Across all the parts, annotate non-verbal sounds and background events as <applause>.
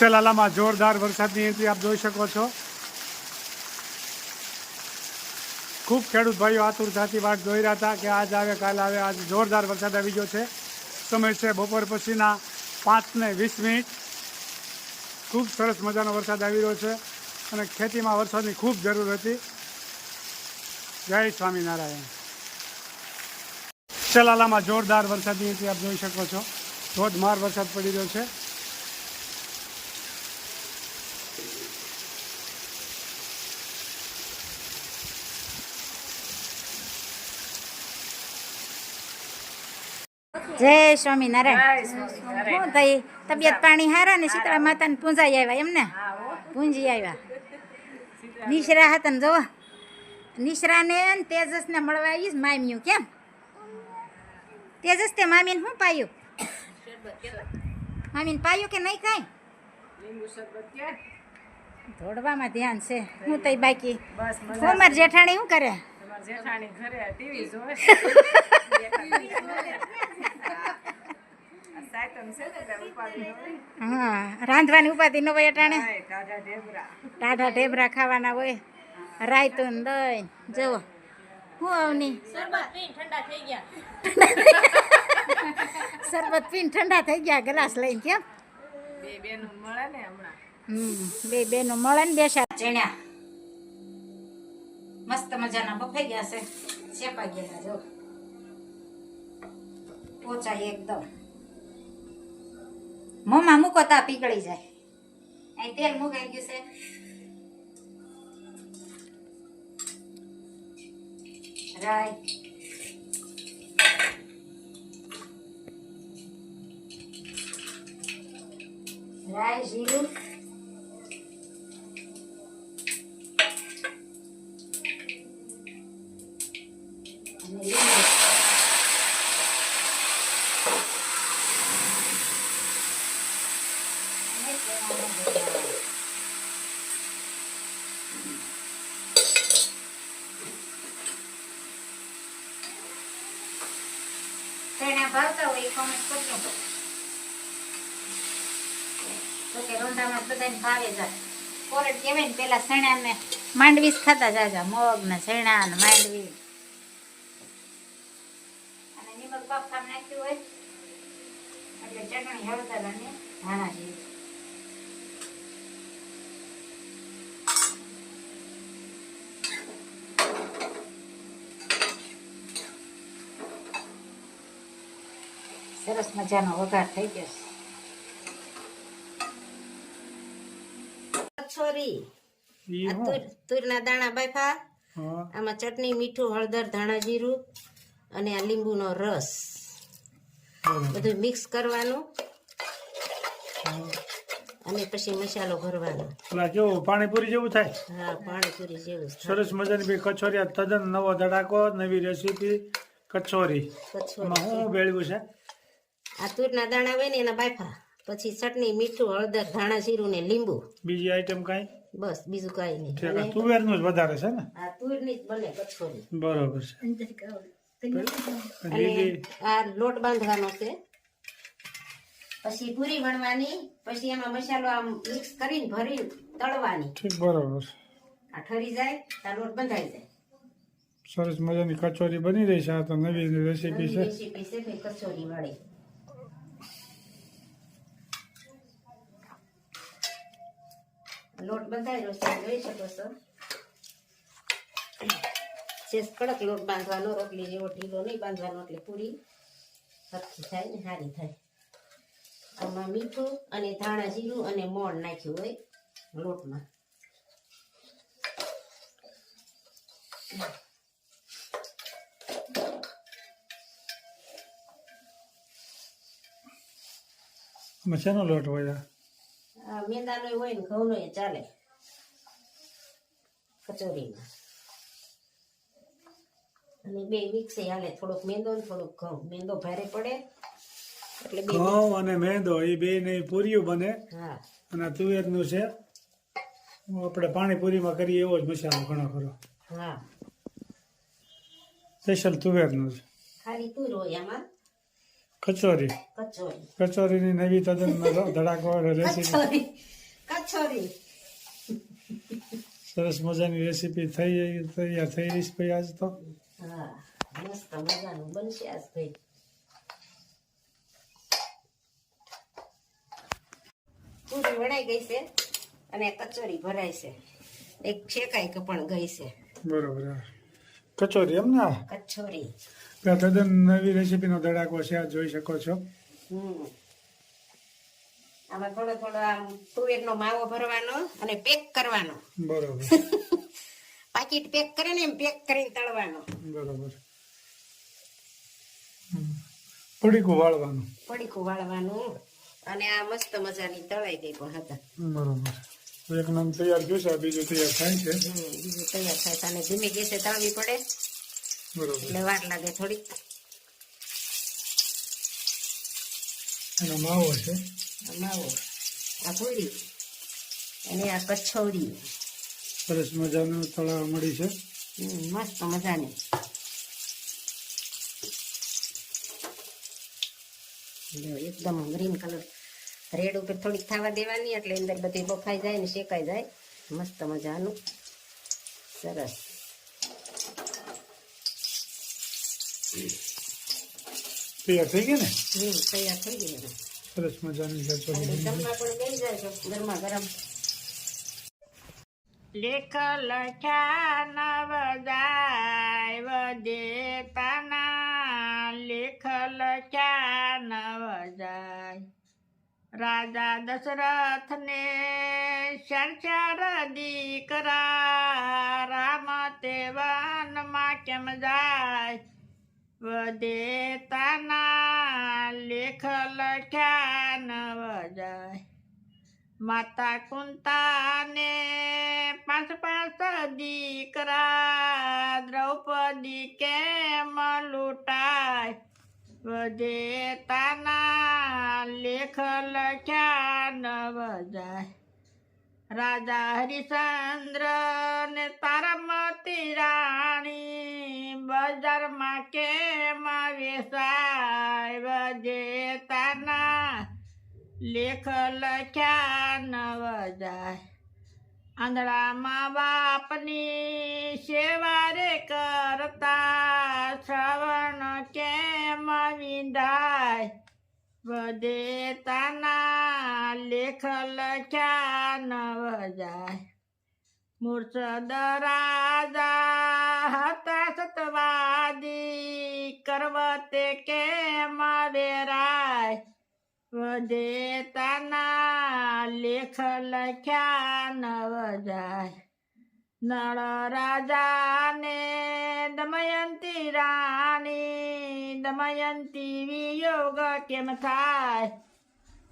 ચલાલામાં જોરદાર વરસાદની એન્ટ્રી આપ જોઈ શકો છો. ખૂબ ખેડૂત ભાઈઓ આતુરતાથી વાત જોઈ રહ્યા હતા કે આજ આવે, કાલ આવે, આજ જોરદાર વરસાદ આવી ગયો છે. સમય છે બપોર પછીના પાંચ ને વીસ મિનિટ. ખૂબ સરસ મજાનો વરસાદ આવી રહ્યો છે અને ખેતીમાં વરસાદની ખૂબ જરૂર હતી. જય સ્વામિનારાયણ. ચલાલામાં જોરદાર વરસાદની એન્ટ્રી આપ જોઈ શકો છો. ધોધમાર વરસાદ પડી રહ્યો છે. જય સ્વામિનારાયણ. શું થઈ તબિયત પાણી હારા ને શીતળા માતાને પૂંજાઈ આવ્યા એમને પૂંજી આવ્યા. નિશરા હતા ને જોવો. નિશરાને ને તેજસને મળવા આવીશ મામ્યું કેમ? તેજસ તે મામીને શું પાયું? મામીને પાયું કે નહીં કાંઈ? ધોડવામાં ધ્યાન છે. હું તઈ બાકી ઉમર જેઠાણી શું કરે? જેઠાણી ઘરે ટીવી જોવે. <laughs> હા રાંધવાની ઉપાધિ ન હોય અટાણે. ટાઢા ઢેબરા. ખાવાના હોય. રાયતું દહીં. જુઓ. હું આવની? શરબત પીને ઠંડા થઈ ગયા. ગ્લાસ લઈને કેમ? બે બેનું મળે ને હમણાં. બે બેનો મળે ને બેસા ચણ્યા મસ્ત મજાના બફાઈ ગયા છે. શેપાઈ ગયા જો પોચા એકદમ. મોંમાં મૂકો તા, પીગળી જાય. અહીં તેલ મુકાઈ ગયું છે. રાઈ રાઈ જીરું. ચણા ભાવતા હોય એ કોમેન્ટ કરજો તો કે રોંધામાં બધાને ભાવે જાય કોરડ કહેવાય ને પેલા સણા ને માંડવી જ ખાતા જાજા મગ ને સણા ને માંડવી અને નિમક બાફામ નાખ્યું હોય એટલે ચટણી હળદર અને ધાણા જેવી સરસ મજાનો વઘાર થઈ ગયો છે. છોરી ઈ આ હું? તુર તુરના દાણા બાફા. આમાં ચટણી મીઠું હળદર ધાણા જીરું અને આ લીંબુનો રસ. બધું મિક્સ કરવાનું. અને પછી મસાલો ભરવાનો. પેલા કેવું પાણીપુરી જેવું થાય? હા પાણીપુરી જેવું સરસ મજાની બે કચોરી તદ્દન નવો ધડાકો નવી રેસીપી કચોરી. કચોરી. હું ભેળવ્યું છે. આ તુરના દાણા હોય ને એના બાફા. પછી ચટણી મીઠું હળદર ધાણા જીરું ને લીંબુ. બીજી આઈટમ કઈ? બસ બીજું કાંઈ નહીં. ઠીક આ તુવેરનું જ વધારે છે ને? આ તુરની જ બને કચોરી બરોબર છે. અને આ લોટ બાંધવાનો છે. પછી પૂરી વણવાની પછી એમાં મસાલો આમ મિક્સ કરીને ભરી તળવાની. ઠીક બરોબર આ ઠરી જાય આ લોટ બંધાઈ જાય. સરસ મજાની કચોરી બની રહી છે. આ તો નવી રેસીપી છે. રેસીપી છે ભાઈ કચોરી વાળી લોટ બંધાયેલો છે, જોઈ શકો છો. શેષ કડક લોટ બાંધવાનો, રોટલી જેવો ઢીલો નહીં બાંધવાનો, એટલે પૂરી સરખી થાય ને સારી થાય. આમાં મીઠું અને ધાણા જીરું અને મોણ નાખ્યું હોય લોટમાં. મચાનો લોટ હોય મેંદાનો હોય ને ઘઉંનો એ ચાલે. કચોરીમાં. અને બે મિક્સ હાલે થોડોક મેંદો ને થોડોક ઘઉં. મેંદો ભારે પડે એટલે ઘઉં અને મેંદો એ બે ને પૂરીઓ બને. હા. અને તુવેરનું છે આપણે પાણીપુરીમાં કરીએ એવો જ મસાલો ઘણો ખરો. હા. સ્પેશિયલ તુવેરનું છે. ખાલી તુર હોય આમાં. કચોરી. કચોરી. કચોરીની નવી તદ્દન ધડાકો રેસીપી કચોરી. સરસ મજાની રેસીપી થઈ તૈયાર થઈ રહી છે ભાઈ આજ તો. હા મસ્ત મજાનું બનશે આજ ભાઈ. પૂરી વણાઈ ગઈ છે અને કચોરી ભરાય છે. એક શેકાઈ પણ ગઈ છે. બરોબર. કચોરી એમ ને કચોરી. તદ્દન નવી રેસીપીનો ધડાકો છે આ જોઈ શકો છો. આમાં થોડો થોડો આમ તુવેરનો માવો ભરવાનો અને પેક કરવાનો. બરોબર. <laughs> પાકીટ પેક કરીને એમ પેક કરીને તળવાનો. બરોબર. હમ. પડીકું વાળવાનું. પડીકું વાળવાનું. અને આ મસ્ત મજાની તળાઈ ગઈ પણ હતા. બરોબર. એક નામ તૈયાર થયું છે બીજું તૈયાર થાય છે. બીજું તૈયાર થાય અને ધીમે ગેસે તળવી પડે. એટલે વાર લાગે થોડીક. અને માવો છે? માવો આ પૂરી અને આ કચોરી. સરસ મજાનું તળાવ મળી છે. મસ્ત મજાની. એકદમ ગ્રીન કલર. રેડ ઉપર થોડીક થવા દેવાની એટલે અંદર બધી બફાઈ જાય ને શેકાઈ જાય. મસ્ત મજાનું. સરસ. તૈયાર થઈ ગયા ને? તૈયાર થઈ ગયા. સરસ મજાની જાય ગરમા ગરમ. લેખ લખ્યા નવ જાય વદેતાના લેખ લખ્યા નવદાય. રાજા દશરથને ચાર ચાર દીકરા રામ તે વનમાં કેમ જાય? વદેતાના લેખ લખ્યા નવ જાય માતા કુંતાને પાંચ પાંચ દીકરા, દ્રૌપદી કેમ લૂંટાય? વદેતાના લેખ લખ્યા નવ જાય રાજા હરિચંદ્ર ને તારામતી રાણી બજારમાં કેમ વેસાય વજેતાના લેખ લખ્યા નવ જાય આંધળામાં બાપની સેવા વદેતાના લેખ લખ્યા નવ જાય મૂર્છદ રાજા હતા સતવાદી, કરવતે કેમ વેરાય? વદેતાના લેખ લખ્યા નવ જાય નળ રાજાને દમયંતી રાણી, દમયંતી વિયોગ કેમ થાય?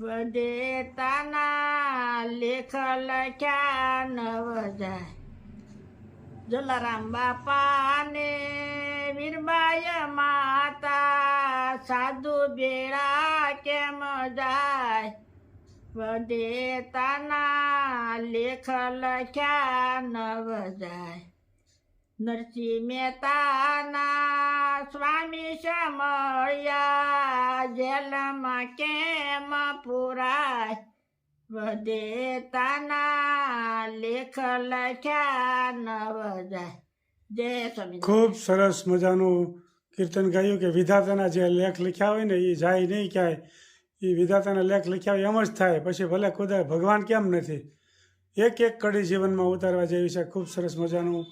વદેતાના લેખ લખ્યા નવ જાય. જલારામ બાપાને વીરબાય માતા, સાધુ બેડા કેમ જાય? વદેતાના લેખ લખ્યા નવ જાય નરસિંહ મહેતાના સ્વામી સમળ્યા જેલમાં કેમ પુરાય? વદેતાના લેખ લખ્યા નવ જાય જય સ્વામી ખૂબ સરસ મજાનું કીર્તન ગાયું કે વિધાતાના જે લેખ લખ્યા હોય ને એ જાય નહીં ક્યાંય. એ વિધાતાના લેખ લખ્યા હોય એમ જ થાય. પછી ભલે ખુદા ભગવાન કેમ નથી? એક એક કડી જીવનમાં ઉતારવા જેવી છે. ખૂબ સરસ મજાનું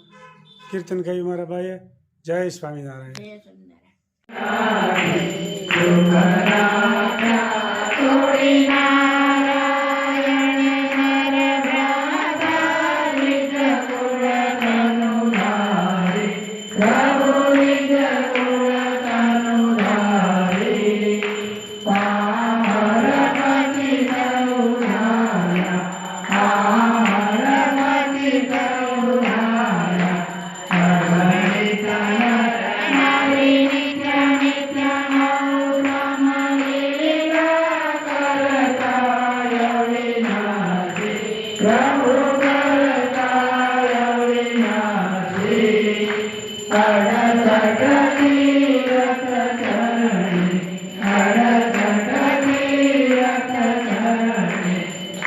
કીર્તન ગાયું મારા ભાઈએ. જય સ્વામિનારાયણ. જય